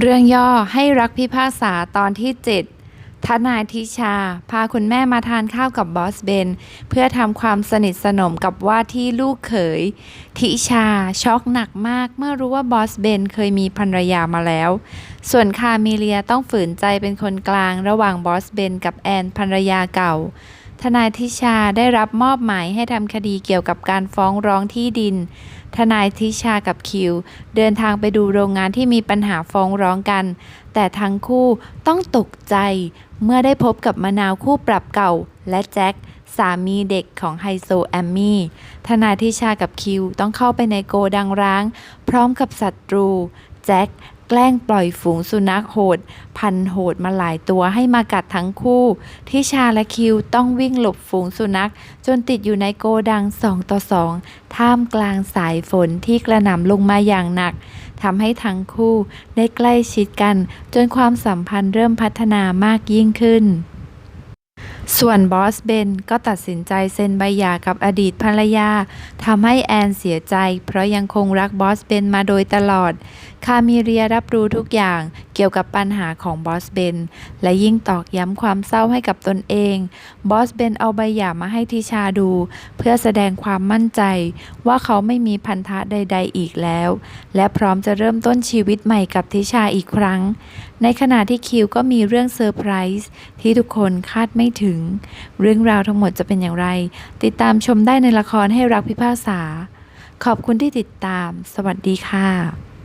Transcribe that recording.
เรื่องย่อให้รักพิพากษาตอนที่ 7 ทนายทิชา พาคุณแม่มาทานข้าวกับบอสเบน เพื่อทำความสนิทสนมกับว่าที่ลูกเขย ทิชาช็อกหนักมากเมื่อรู้ว่าบอสเบนเคยมีภรรยามาแล้ว ส่วนคาเมเลียต้องฝืนใจเป็นคนกลางระหว่างบอสเบนกับแอนภรรยาเก่า ทนายทิชาได้รับมอบหมายให้ทำคดีเกี่ยวกับการฟ้องร้องที่ดิน ทนายทิชากับคิว เดินทางไปดูโรงงานที่มีปัญหาฟ้องร้องกัน แต่ทั้งคู่ต้องตกใจ เมื่อได้พบกับมะนาวคู่ปรับเก่า และแจ็คสามีเด็กของไฮโซแอมมี่ ทนายทิชากับคิวต้องเข้าไปในโกดังร้าง พร้อมกับศัตรู แจ็ค แกล้งปล่อยฝูงสุนัขโหด พันโหดมาหลายตัวให้มากัดทั้งคู่ ทิชาและคิวต้องวิ่งหลบฝูงสุนัข จนติดอยู่ในโกดังสองต่อสองท่ามกลางสายฝนที่กระหน่ำลงมาอย่างหนักทำให้ทั้งคู่ได้ใกล้ชิดกัน จนความสัมพันธ์เริ่มพัฒนามากยิ่งขึ้น ส่วนบอสเบนก็ตัดสินใจเซ็นใบหย่ากับอดีตภรรยาทำให้แอนเสียใจ เพราะยังคงรักบอสเบนมาโดยตลอด คามิเรียรับรู้ทุกอย่าง เกี่ยวกับปัญหาของบอสเบนและยิ่งตอกย้ำความเศร้าให้กับตนเองบอสเบนเอาใบหย่ามาให้ทิชาดู เพื่อแสดงความมั่นใจ ว่าเขาไม่มีพันธะใด ๆ อีกแล้ว และพร้อมจะเริ่มต้นชีวิตใหม่กับทิชาอีกครั้ง ในขณะที่คิวก็มีเรื่องเซอร์ไพรส์ที่ทุกคนคาดไม่ถึง เรื่องราวทั้งหมดจะเป็นอย่างไร ติดตามชมได้ในละครให้รักพิพากษา ขอบคุณที่ติดตาม สวัสดีค่ะ